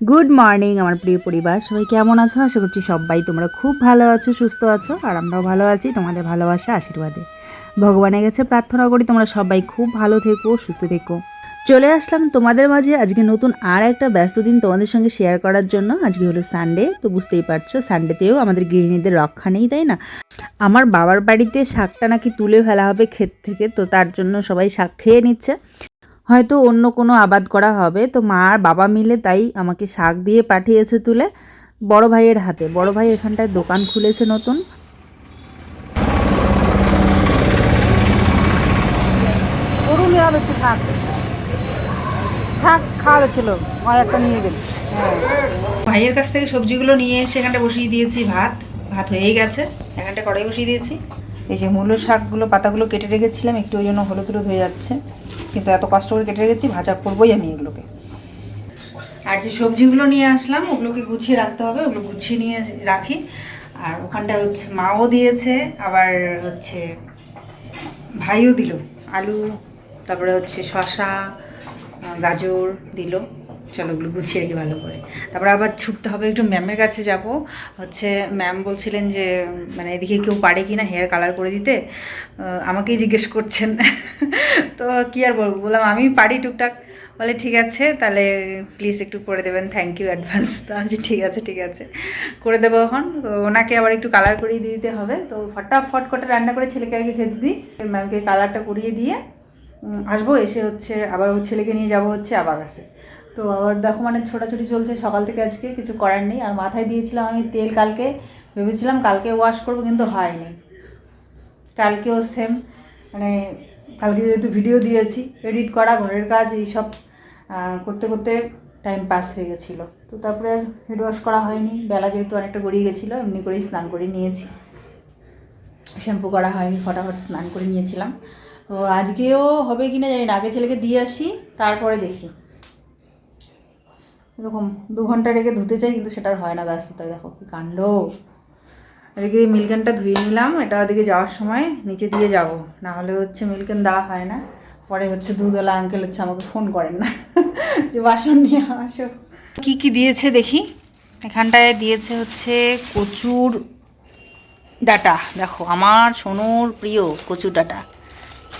Good morning আমার প্রিয় পরিবার। সবাই কেমন আছো? আশা করছি সবাই তোমরা খুব ভালো আছো, সুস্থ আছো, আর আমরাও ভালো আছি, তোমাদের ভালোবাসা, আশীর্বাদে। ভগবানের কাছে প্রার্থনা করি তোমরা সবাই খুব ভালো থেকো, সুস্থ থেকো। চলে আসলাম তোমাদের মাঝে। আজকে নতুন আর একটা ব্যস্ত দিন তোমাদের সঙ্গে শেয়ার করার জন্য। আজকে হলো সানডে তো বুঝতেই পারছ সানডেতেও আমাদের গৃহিণীদের রক্ষা নেই, তাই না? আমার বাবার বাড়িতে শাকটা নাকি তুলে ফেলা হবে ক্ষেত থেকে, তো তার জন্য সবাই শাক খেয়ে নিচ্ছে। হয়তো অন্য কোনো আবাদ করা হবে। তো মা আর বাবা মিলে তাই আমাকে শাক দিয়ে পাঠিয়েছে তুলে বড় ভাইয়ের হাতে। বড় ভাই এখানটায় দোকান খুলেছে নতুন। শাক। শাক খাওয়া হচ্ছিল একটা নিয়ে গেল। হ্যাঁ। ভাইয়ের কাছ থেকে সবজিগুলো নিয়ে এসে এখানটা বসিয়ে দিয়েছি ভাত। ভাত হয়েই গেছে। এখানটা কড়াই বসিয়ে দিয়েছি। এই যে মূলো শাকগুলো পাতাগুলো কেটে রেখেছিলাম একটু ওই জন্য হলুদ হলুদ হয়ে যাচ্ছে। কিন্তু এত কষ্ট করে কেটে রেখেছি, ভাজা করবোই আমি এগুলোকে। আর যে সবজিগুলো নিয়ে আসলাম, ওগুলোকে গুছিয়ে রাখতে হবে, ওগুলো গুছিয়ে নিয়ে রাখি। আর ওখানটা হচ্ছে মাও দিয়েছে, আবার হচ্ছে ভাইও দিল। আলু, তারপরে হচ্ছে শশা গাজর দিল। চলো ওগুলো গুছিয়ে রেখে ভালো করে। তারপরে আবার ছুটতে হবে, একটু ম্যামের কাছে যাব। হচ্ছে ম্যাম বলছিলেন যে মানে এদিকে কেউ পারে কি না হেয়ার কালার করে দিতে। আমাকেই জিজ্ঞেস করছেন। তো কি আর বলব, বললাম আমি পারি টুকটাক। বলে ঠিক আছে, তাহলে প্লিজ একটু করে দেবেন থ্যাংক ইউ অ্যাডভান্স তো আমি ঠিক আছে ঠিক আছে। করে দেবো এখন। ওনাকে আবার একটু কালার করিয়ে দিয়ে দিতে হবে। তো ফটাফট করে রান্না করে ছেলেকে আগে খেতে দিই। ম্যামকে কালারটা করিয়ে দিয়ে আসব, এসে হচ্ছে আবার ওর ছেলেকে নিয়ে যাব হচ্ছে আবার কাছে তো আবার দেখো মানে ছোটাছুটি চলছে, সকাল থেকে আজকে কিছু করার নেই। আর মাথায় দিয়েছিলাম আমি তেল কালকে, ভেবেছিলাম কালকে ওয়াশ করব, কিন্তু হয়নি। কালকেও সেম মানে কালকে যেহেতু ভিডিও দিয়েছি এডিট করা, ঘরের কাজ এইসব করতে করতে টাইম পাস হয়ে গেছিল। তো তারপরে আর হেড ওয়াশ করা হয়নি। বেলা যেহেতু অনেকটা গড়িয়ে গেছিল, এমনি করেই স্নান করে নিয়েছি। শ্যাম্পু করা হয়নি, ফটাফট স্নান করে নিয়েছিলাম। তো আজকেও হবে কি না জানি না, আগে ছেলেকে দিয়ে আসি, তারপরে দেখি। এরকম দু ঘণ্টা রেখে ধুতে চাই, কিন্তু সেটা হয় না, ব্যস্ততায়। দেখো কি কাণ্ড। এদিকে মিল্কেনটা ধুয়ে নিলাম, এটা ওদিকে যাওয়ার সময় নিচে দিয়ে যাব। না হলে হচ্ছে মিল্কেন দেওয়া হয় না। পরে হচ্ছে দুধওয়ালা আঙ্কেল হচ্ছে আমাকে ফোন করেন না। যে বাসন নিয়ে আসো। কি কি দিয়েছে দেখি? এখানটায় দিয়েছে হচ্ছে কচুর ডাটা। দেখো, আমার, সোনুর, প্রিয় কচুর ডাটা।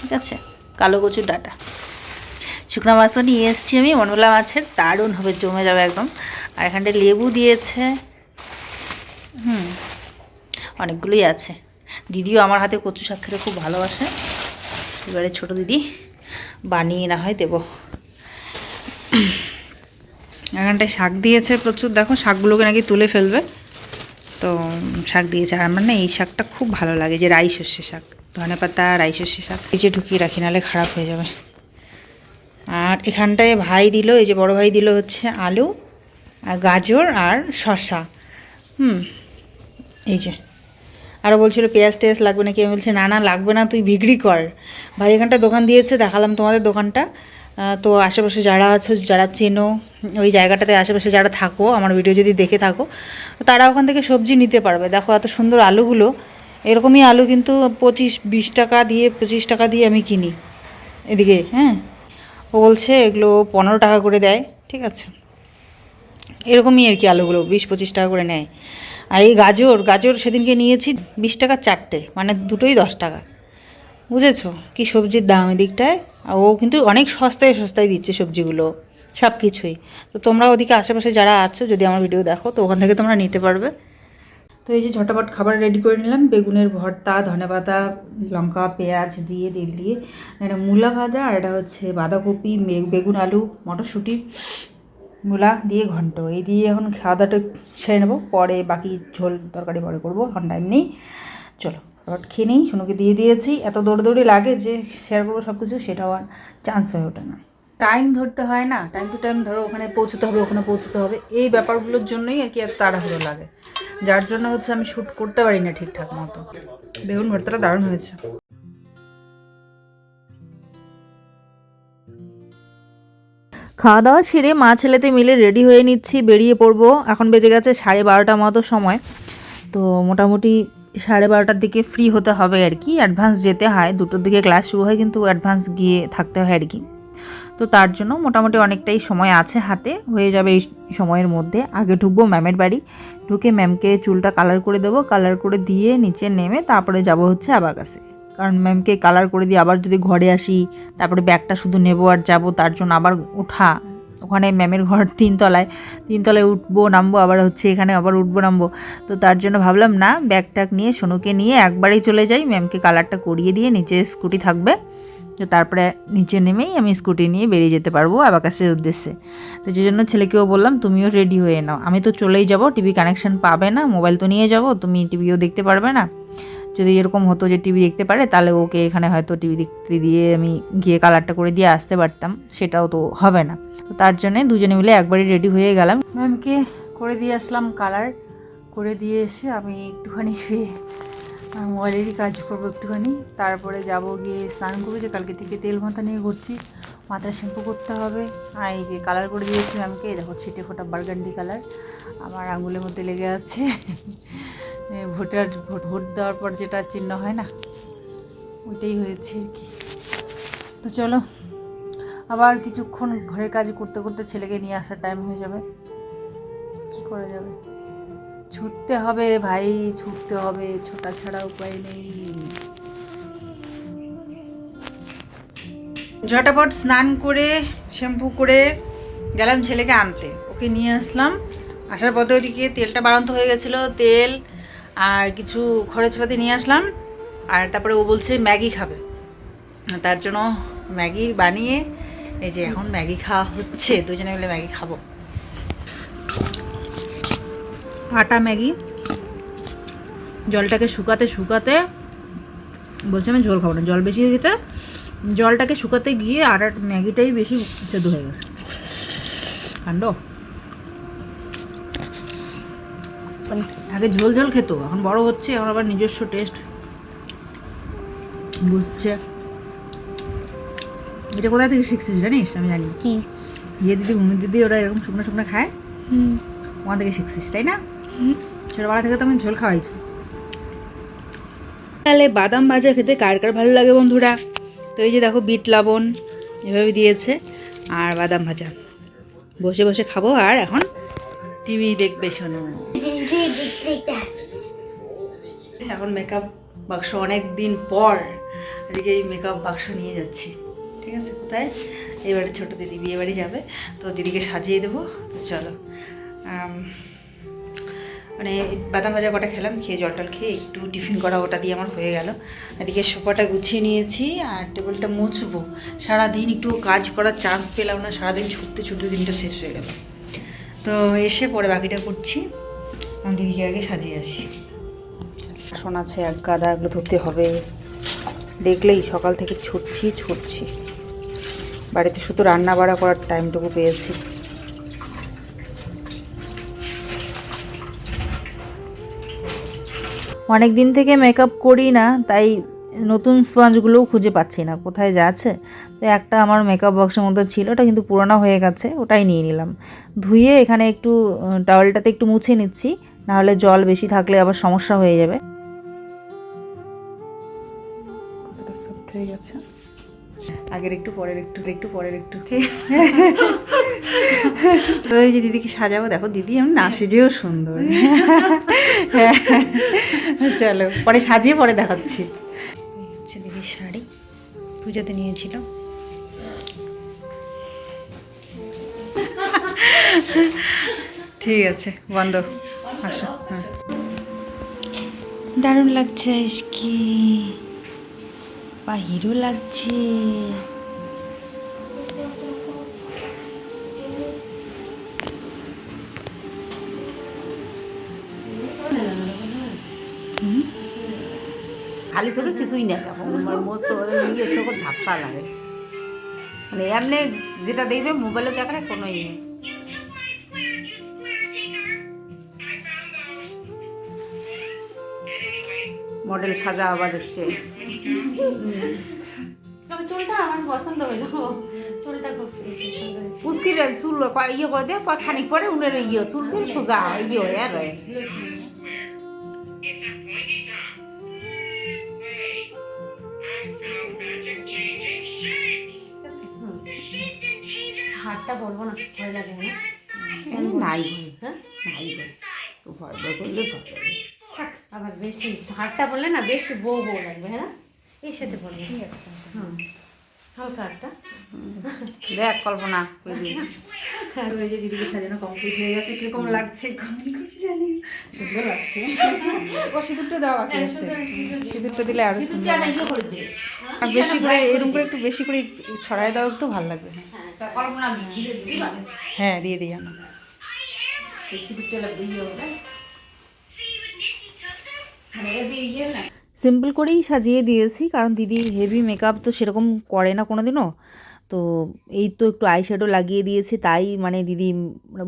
ঠিক আছে? কালো কচুর ডাটা। শুকনো মাছও নিয়ে এসেছি আমি মনমলা মাছের, দারুণ হবে, জমে যাবে একদম। আর এখানটায় লেবু দিয়েছে। হুম, অনেকগুলোই আছে। দিদিও আমার হাতে কচু শাক খেতে খুব ভালোবাসে। এবারে ছোট দিদি বানিয়ে না হয় দেবো। এখানটায় শাক দিয়েছে প্রচুর। দেখো, শাকগুলোকে নাকি তুলে ফেলবে। তো, শাক দিয়েছে। আর আমার না এই শাকটা খুব ভালো লাগে, যে রাই শস্যে শাক। ধনে পাতা রাই শস্যে শাক যে ঢুকিয়ে রাখি, নাহলে খারাপ হয়ে যাবে। আর এখানটায় ভাই দিল, এই যে বড় ভাই দিল হচ্ছে আলু আর গাজর আর শসা। হুম, এই যে। আরও বলছিল, পেঁয়াজ টেয়াজ লাগবে নাকি? আমি বলছি, না না, লাগবে না, তুই বিক্রি কর। ভাই এখানটা দোকান দিয়েছে, দেখালাম তোমাদের দোকানটা। তো আশেপাশে যারা আছো, যারা চেনো, ওই জায়গাটাতে আশেপাশে যারা থাকো, আমার ভিডিও যদি দেখে থাকো তারা ওখান থেকে সবজি নিতে পারবে। দেখো এত সুন্দর আলুগুলো। এরকমই আলু কিন্তু পঁচিশ, বিশ টাকা দিয়ে, পঁচিশ টাকা দিয়ে আমি কিনি। এদিকে হ্যাঁ? ও বলছে, এগুলো পনেরো টাকা করে দেয়। ঠিক আছে। এরকমই আর কি আলুগুলো, বিশ পঁচিশ টাকা করে নেয়। আর এই গাজর গাজর সেদিনকে নিয়েছি বিশ টাকা চারটে মানে দুটোই দশ টাকা। বুঝেছ? কি সবজির দাম এদিকটায়? আর ও কিন্তু অনেক সস্তায় সস্তায় দিচ্ছে সবজিগুলো সব কিছুই তো তোমরা ওদিকে আশেপাশে যারা আছো, যদি আমার ভিডিও দেখো, তো ওখান থেকে তোমরা নিতে পারবে। তো এই যে ঝটাপট খাবার রেডি করে নিলাম, বেগুনের ভর্তা ধনেপাতা লঙ্কা, পেঁয়াজ দিয়ে, তেল দিয়ে এটা মূলা ভাজা আর এটা হচ্ছে বাঁধাকপি বেগুন, আলু, মটরশুঁটি, মূলা দিয়ে ঘন্ট। এই দিয়ে এখন খাওয়া দাওয়াটা সেরে নেব, পরে বাকি ঝোল তরকারি পরে করব, এখন টাইম নেই। চলো, এবার খেয়ে নিই, সোনুকে দিয়ে দিয়েছি। এত দৌড়দৌড়ি লাগে যে শেয়ার করব সব কিছু সেটাও আর চান্স হয়ে ওঠে না। টাইম ধরতে হয় না টাইম টু টাইম ধরো, ওখানে পৌঁছতে হবে, ওখানে পৌঁছতে হবে। এই ব্যাপারগুলোর জন্যই আর কি এত তাড়াহুড়ো লাগে। যার জন্য হচ্ছে আমি শ্যুট করতে পারি না ঠিকঠাক মতো। বেগুন ভর্তাটা দারুণ হয়েছে। খাওয়া দাওয়া সেরে মা ছেলেতে মিলে রেডি হয়ে নিচ্ছি, বেরিয়ে পড়ব। এখন বেজে গেছে সাড়ে বারোটা মতো সময়। তো মোটামুটি সাড়ে বারোটার দিকে ফ্রি হতে হবে আর কি। অ্যাডভান্স যেতে হয়, দুটোর দিকে ক্লাস শুরু হয়, কিন্তু অ্যাডভান্স গিয়ে থাকতে হয় আর কি। তো তার জন্য মোটামুটি অনেকটাই সময় আছে হাতে, হয়ে যাবে এই সময়ের মধ্যে। আগে ঢুকবো ম্যামের বাড়ি। ঢুকে ম্যামকে চুলটা কালার করে দেবো কালার করে দিয়ে নিচে নেমে তারপরে যাব হচ্ছে আবাকাসে কারণ ম্যামকে কালার করে দিয়ে আবার যদি ঘরে আসি, তারপরে ব্যাগটা শুধু নেব আর যাব, তার জন্য আবার ওঠা। ওখানে ম্যামের ঘর তিনতলায়। তিনতলায় উঠবো, নামবো, আবার হচ্ছে এখানে আবার উঠবো, নামবো। তো তার জন্য ভাবলাম, না ব্যাগ ট্যাগ নিয়ে সোনুকে নিয়ে একবারেই চলে যাই। ম্যামকে কালারটা করিয়ে দিয়ে নিচে স্কুটি থাকবে। তো তারপরে নিচে নেমেই আমি স্কুটি নিয়ে বেরিয়ে যেতে পারব আবাকাশের উদ্দেশ্যে। তো যে জন্য ছেলেকেও বললাম, তুমিও রেডি হয়ে নাও। আমি তো চলেই যাব টিভি কানেকশন পাবে না মোবাইল তো নিয়ে যাব, তুমি টিভিও দেখতে পারবে না। যদি এরকম হতো যে টিভি দেখতে পারে, তাহলে ওকে এখানে হয়তো টিভি দেখতে দিয়ে আমি গিয়ে কালারটা করে দিয়ে আসতে পারতাম, সেটাও তো হবে না। তো তার জন্যে দুজনে মিলে একবারই রেডি হয়ে গেলাম। ম্যামকে করে দিয়ে আসলাম কালার করে দিয়ে এসে আমি একটুখানি শুয়ে মোবাইলেরই কাজ করব একটুখানি। তারপরে যাব গিয়ে স্নান করব, যে কালকে থেকে তেল মাথা নিয়ে ঘুরছি। মাথা শ্যাম্পু করতে হবে। আর এই যে কালার করে দিয়েছি ম্যামকে দেখো ছিটে ফোটা বার্গান্ডি কালার আমার আঙুলের মধ্যে লেগে আছে। ভোটার, ভোট ভোট দেওয়ার পর যেটা চিহ্ন হয় না, ওইটাই হয়েছে আর কি। তো চলো, আবার কিছুক্ষণ ঘরের কাজ করতে করতে ছেলেকে নিয়ে আসার টাইম হয়ে যাবে। কি করা যাবে? ছুটতে হবে ভাই, ছুটতে হবে, ছোটা ছাড়া উপায় নেই। ঝটাপট স্নান করে, শ্যাম্পু করে গেলাম ছেলেকে আনতে। ওকে নিয়ে আসলাম। আসার পথে ওদিকে তেলটা বাড়ন্ত হয়ে গেছিল, তেল আর কিছু খরচপাতি নিয়ে আসলাম। আর তারপরে ও বলছে, ম্যাগি খাবে। তার জন্য ম্যাগি বানিয়ে, এই যে এখন ম্যাগি খাওয়া হচ্ছে, দুজনে মিলে ম্যাগি খাব। আটা ম্যাগি। জলটাকে শুকাতে শুকাতে বলছে আমি ঝোল খাব না জল বেশি হয়ে গেছে। জলটাকে শুকাতে গিয়ে আটা ম্যাগিটাই বেশি সেদ্ধ হয়ে গেছে। কাণ্ড? মানে আগে ঝোল ঝোল খেতো এখন বড় হচ্ছে এখন আবার নিজস্ব টেস্ট বুঝছে? এটা কোথা থেকে শিখছিস জানিস? আমি জানি। কি? ইয়ে দিদি ঘুমি দিদি ওরা এরকম শুকনো শুকনো খায়? হুম। ওখান থেকে শিখছিস তাই না? ছোটোবেলা থেকে তো আমি ঝোল খাওয়াইছি। তাহলে বাদাম ভাজা খেতে কার কার ভালো লাগে বন্ধুরা? তো এই যে দেখো বিট লবণ এভাবে দিয়েছে আর বাদাম ভাজা। বসে বসে খাব আর এখন টিভি দেখবে শোনো। এখন মেকআপ বাক্স অনেক দিন পর আজকে এই মেকআপ বাক্স নিয়ে যাচ্ছি। ঠিক আছে? কোথায়? এবারে ছোটো দিদি বিয়ে বাড়ি যাবে। তো দিদিকে সাজিয়ে দেবো। তো চলো। মানে বাদাম ভাজা কটা খেলাম, খেয়ে জল টল খেয়ে একটু টিফিন করা ওটা দিয়ে আমার হয়ে গেল। এদিকে সোফাটা গুছিয়ে নিয়েছি আর টেবিলটা মুছবো। সারাদিন একটু কাজ করার চান্স পেলাম না, সারাদিন ছুটতে ছুটতে দিনটা শেষ হয়ে গেল। তো এসে পরে বাকিটা করছি। আমি দিদিকে আগে সাজিয়ে আসি। বাসন আছে, এক গাদা এগুলো ধরতে হবে। দেখলেই সকাল থেকে ছুটছি ছুটছি। বাড়িতে শুধু রান্না বাড়া করার টাইমটুকু পেয়েছি। অনেক দিন থেকে মেকআপ করি না তাই নতুন স্পঞ্জগুলোও খুঁজে পাচ্ছি না কোথায় যাচ্ছে? তো একটা আমার মেকআপ বক্সের মধ্যে ছিল ওটা কিন্তু পুরোনো হয়ে গেছে ওটাই নিয়ে নিলাম। ধুয়ে এখানে একটু টাওয়েলটাতে একটু মুছে নিচ্ছি নাহলে জল বেশি থাকলে আবার সমস্যা হয়ে যাবে। হয়ে গেছে। আগের একটু পরের একটু একটু পরের একটু। তো এই যে দিদিকে সাজাবো, দেখো দিদি আমি না সেজেও সুন্দর। চলো, পরে সাজিয়ে পরে দেখাচ্ছি। হচ্ছে দিদির শাড়ি, পুজোতে নিয়েছিল। ঠিক আছে, বন্ধ, আসো হ্যাঁ। দারুণ লাগছে কি বা হিরো লাগছে। খালি চোখে কিছুই না আমার মোট চোখ ঝাপসা লাগে। মানে এমনি যেটা দেখবে মোবাইলে দেখালে কোনো ইয়ে মডেল সাজা আবার হচ্ছে। চুলটা আমার পছন্দ হইল চুলটা খুব পুস্কির চুল ইয়ে করে দেয় পর খানিক পরে উনের ইয়ে চুল ফের সোজা ইয়ে হয়ে আর হারটা বলব না ভয় লাগে না। নাই ভয় হ্যাঁ? নাই ভয় ভয় ভয় করলে ভয় লাগে। থাক আবার বেশি হারটা বললে না বেশি বউ বউ লাগবে হ্যাঁ? এই সাথে বলব ঠিক আছে? হুম। হালকা একটা। দেখ কল্পনা তো এই যে দিদিকে সাজানো কমপ্লিট হয়ে গেছে কীরকম লাগছে জানি। সুন্দর লাগছে। ও সিঁদুরটা দেওয়া বাকি আছে। সিঁদুরটা দিলে আরও আর বেশি করে এরকম করে একটু বেশি করে ছড়ায় দাও একটু ভালো লাগবে। হ্যাঁ দিয়ে দিই আমি। দিতে লাগবে ইয়ে হবে মানে ইয়ে না। সিম্পল করেই সাজিয়ে দিয়েছি, কারণ দিদি হেভি মেকআপ তো সেরকম করে না কোনো দিনও তো এই তো একটু আইশ্যাডো লাগিয়ে দিয়েছি, তাই মানে দিদি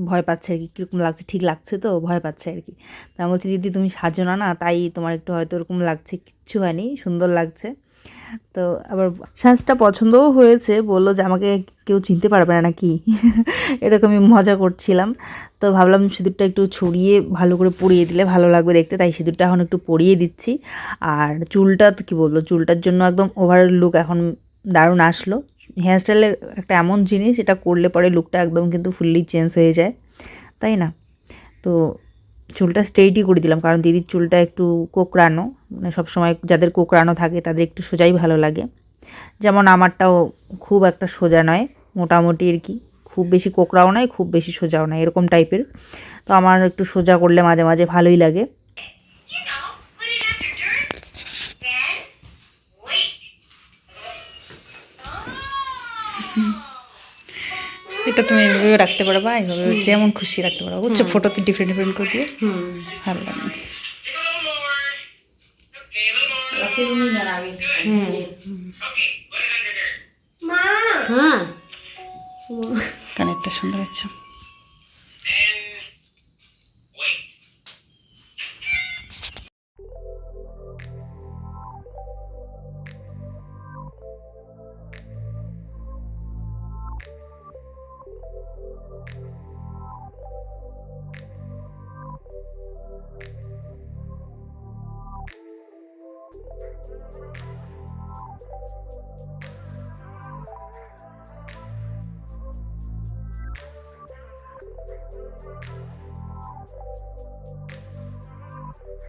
ভয় পাচ্ছে আর কি, কীরকম লাগছে, ঠিক লাগছে তো, ভয় পাচ্ছে আর কি। তা বলছি, দিদি তুমি সাজো না না, তাই তোমার একটু হয়তো ওরকম লাগছে, কিচ্ছু হয়নি, সুন্দর লাগছে। তো আবার সাজটা পছন্দও হয়েছে, বলল যে আমাকে কেউ চিনতে পারবে না নাকি। এরকমই মজা করছিলাম। তো ভাবলাম সিঁদুরটা একটু ছড়িয়ে ভালো করে পরিয়ে দিলে ভালো লাগবে দেখতে, তাই সিঁদুরটা এখন একটু পরিয়ে দিচ্ছি। আর চুলটা তো কী বলব, চুলটার জন্য একদম ওভারঅল লুক এখন দারুণ আসলো। হেয়ারস্টাইলের একটা এমন জিনিস, এটা করলে পরে লুকটা একদম কিন্তু ফুললি চেঞ্জ হয়ে যায়। তাই না? তো চুলটা স্ট্রেইটই করে দিলাম। কারণ দিদির চুলটা একটু কোকড়ানো মানে সবসময় যাদের কোকড়ানো থাকে তাদের একটু সোজাই ভালো লাগে। যেমন আমারটাও খুব একটা সোজা নয়, মোটামুটি আর কি। খুব বেশি কোকড়াও নয়, খুব বেশি সোজাও নয়, এরকম টাইপের তো আমার একটু সোজা করলে মাঝে মাঝে ভালোই লাগে। এটা তুমি এভাবেও রাখতে পারো বা এইভাবে যেমন খুশি রাখতে পারো বুঝছ ফটোতে ডিফারেন্ট ডিফারেন্ট করে দিয়ে হুম। ভালো লাগে কানেরটা সুন্দর little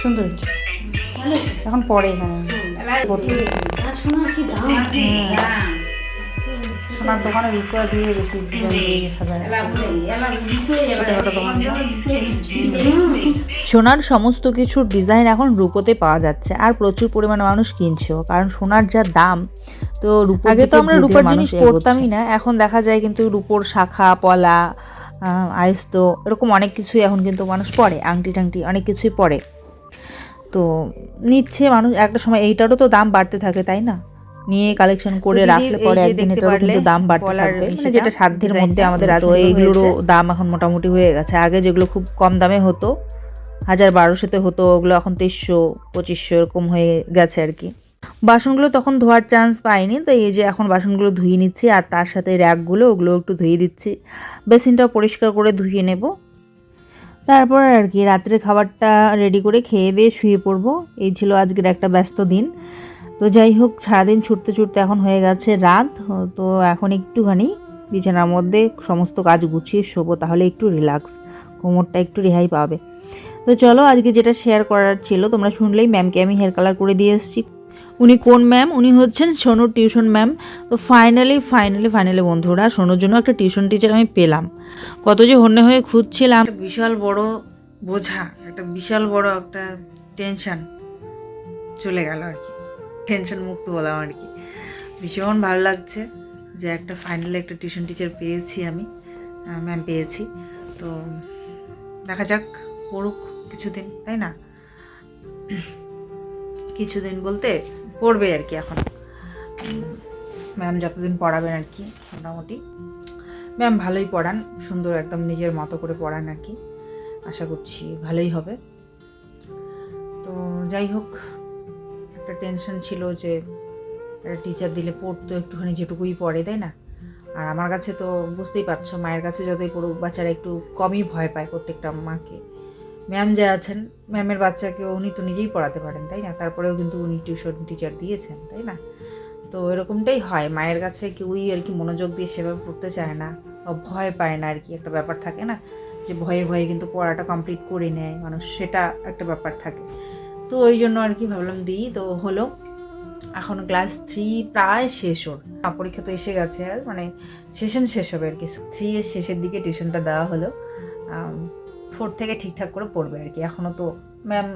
সুন্দর হচ্ছে এখন পরে হ্যাঁ। শোনা কি দাম। সোনার দোকানে রুকা দিয়ে বেশি সোনার সমস্ত কিছুর ডিজাইন এখন রুপোতে পাওয়া যাচ্ছে আর প্রচুর পরিমাণে মানুষ কিনছেও কারণ সোনার যা দাম তো আগে তো আমরা রূপোর জিনিস পড়তামই না এখন দেখা যায় কিন্তু রূপোর শাখা পলা আহ, আইস্ত এরকম অনেক কিছুই এখন কিন্তু মানুষ পড়ে আংটি টাংটি অনেক কিছুই পড়ে তো নিচ্ছে মানুষ একটা সময় এইটারও তো দাম বাড়তে থাকে তাই না? নিয়ে কালেকশন করে রাখলে পরে একদিন এটারও কিন্তু দাম বাড়তে থাকবে। মানে যেটা সাধ্যের মধ্যে আমাদের আছে এইগুলোরও দাম এখন মোটামুটি হয়ে গেছে। আগে যেগুলো খুব কম দামে হতো হাজার বারোশোতে হতো ওগুলো এখন তেইশশো পঁচিশশো এরকম হয়ে গেছে আর কি। বাসনগুলো তখন ধোয়ার চান্স পাইনি তো এই যে এখন বাসনগুলো ধুয়ে নিচ্ছি আর তার সাথে র্যাকগুলো ওগুলো একটু ধুয়ে দিচ্ছি। বেসিনটাও পরিষ্কার করে ধুয়ে নেব। তারপর আর কি রাত্রে খাবারটা রেডি করে খেয়ে দিয়ে শুয়ে পড়ব। এই ছিল আজকের একটা ব্যস্ত দিন। তো যাই হোক, সারাদিন ছুটতে ছুটতে এখন হয়ে গেছে রাত। তো এখন একটুখানি বিছানার মধ্যে সমস্ত কাজ গুছিয়ে শোবো, তাহলে একটু রিল্যাক্স কোমরটা একটু রেহাই পাবে। তো চলো, আজকে যেটা শেয়ার করার ছিল, তোমরা শুনলেই ম্যামকে আমি হেয়ার কালার করে দিয়ে এসেছি। উনি কোন ম্যাম উনি হচ্ছেন সোনুর টিউশন ম্যাম তো ফাইনালি ফাইনালি ফাইনালি বন্ধুরা, সোনুর জন্য একটা টিউশন টিচার আমি পেলাম। কত যে হন্যে হয়ে খুঁজছিলাম। বিশাল বড় বোঝা, একটা বিশাল বড় একটা টেনশন চলে গেল আর কি। টেনশন মুক্ত হলাম আর কি। ভীষণ ভালো লাগছে যে একটা ফাইনালি একটা টিউশন টিচার পেয়েছি আমি ম্যাম পেয়েছি। তো দেখা যাক, পড়ুক কিছুদিন, তাই না? কিছুদিন বলতে পড়বে আর কি এখন। ম্যাম যতদিন পড়াবেন আর কি, মোটামুটি। ম্যাম ভালোই পড়ান, সুন্দর একদম নিজের মতো করে পড়ান আর কি। আশা করছি ভালোই হবে। তো যাই হোক একটা টেনশন ছিল যে, একটা টিচার দিলে পড়তো একটুখানি যেটুকুই পড়ে, তাই না? আর আমার কাছে তো বুঝতেই পারছ, মায়ের কাছে যতই পড়ুক, বাচ্চারা একটু কমই ভয় পায় প্রত্যেকটা মাকে। ম্যাম যে আছেন ম্যামের বাচ্চাকে উনি তো নিজেই পড়াতে পারেন, তাই না? তারপরেও কিন্তু উনি টিউশন টিচার দিয়েছেন, তাই না? তো এরকমটাই হয়, মায়ের কাছে কেউই আর কি মনোযোগ দিয়ে সেভাবে পড়তে চায় না, বা ভয় পায় না আর কি, একটা ব্যাপার থাকে না? যে ভয়ে ভয়ে কিন্তু পড়াটা কমপ্লিট করে নেয় মানুষ, সেটা একটা ব্যাপার থাকে। তো ওই জন্য আর কি ভাবলাম দিই। তো হলো, এখন ক্লাস থ্রি প্রায় শেষ ওর। পরীক্ষা তো এসে গেছে আর মানে সেশন শেষ হবে আর কি। থ্রি এর শেষের দিকে টিউশনটা দেওয়া হলো। ফোর থেকে ঠিকঠাক করে পড়বে আর কি। এখনও তো ম্যাম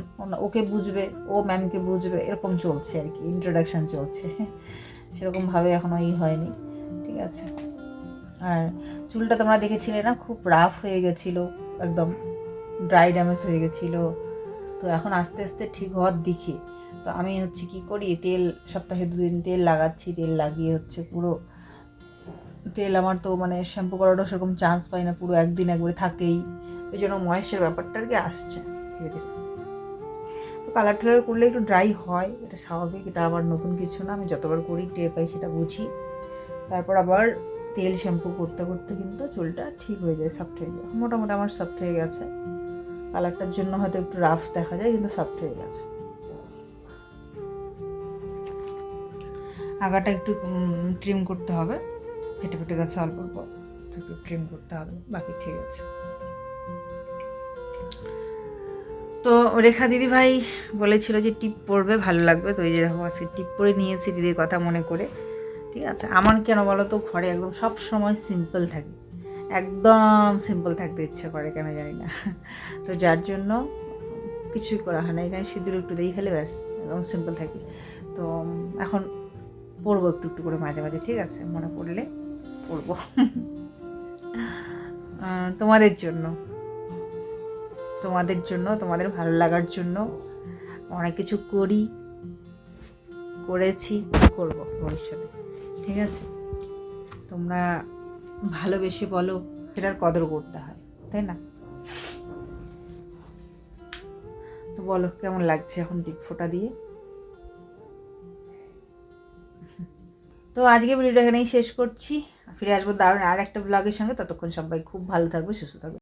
ওকে বুঝবে, ও ম্যামকে বুঝবে, এরকম চলছে আর কি ইন্ট্রোডাকশান চলছে। সেরকমভাবে এখনও ই হয়নি, ঠিক আছে। আর চুলটা তোমরা দেখেছিলে না? খুব রাফ হয়ে গেছিল, একদম ড্রাই ড্যামেজ হয়ে গেছিল। তো এখন আস্তে আস্তে ঠিক হওয়ার দিকে। তো আমি হচ্ছে কি করি, তেল, সপ্তাহে দুদিন তেল লাগাচ্ছি, তেল লাগিয়ে হচ্ছে পুরো তেল আমার তো মানে শ্যাম্পু করারও সেরকম চান্স পাই না, পুরো একদিন একবারে থাকেই। ওই জন্য ময়েশ্চার ব্যাপারটা আর কি আসছে ধীরে ধীরে তো কালার টালার করলে একটু ড্রাই হয়, এটা স্বাভাবিক, এটা আবার নতুন কিছু না, আমি যতবার করি টের পাই সেটা বুঝি। তারপর আবার তেল শ্যাম্পু করতে করতে কিন্তু চুলটা ঠিক হয়ে যায় সফট হয়ে যায়। মোটামুটি আমার সফট হয়ে গেছে। কালারটার জন্য হয়তো একটু রাফ দেখা যায়, কিন্তু সফট হয়ে গেছে। আগাটা একটু ট্রিম করতে হবে। ফেটে ফেটে গেছে অল্প অল্প একটু ট্রিম করতে হবে। বাকি ঠিক আছে। তো রেখা দিদি ভাই বলেছিল যে টিপ পরবে, ভালো লাগবে। তো এই যে দেখো, আজকে টিপ পরে নিয়েছি দিদির কথা মনে করে। ঠিক আছে? আমার কেন বলো তো, ঘরে একদম সব সময় সিম্পল থাকি। একদম সিম্পল থাকতে ইচ্ছে করে, কেন জানি না। তো যার জন্য কিছুই করা হয় না। এখানে সিঁদুর একটু দিয়ে খেলে ব্যাস, একদম সিম্পল থাকি। তো এখন পড়ব একটু একটু করে মাঝে মাঝে, ঠিক আছে? মনে পড়লে পড়ব তোমাদের জন্য। তোমাদের জন্য, তোমাদের ভালো লাগার জন্য অনেক কিছু করি, করেছি, করব ভবিষ্যতে। ঠিক আছে? তোমরা ভালোবেসে বলো, সেটার কদর করতে হয়, তাই না? তো বলো, কেমন লাগছে এখন ডিপ ফোটা দিয়ে? তো আজকে ভিডিওটা এখানেই শেষ করছি। ফিরে আসব দারুণ আর একটা ব্লগের সঙ্গে। ততক্ষণ সবাই খুব ভালো থাকবে, সুস্থ থাকবে।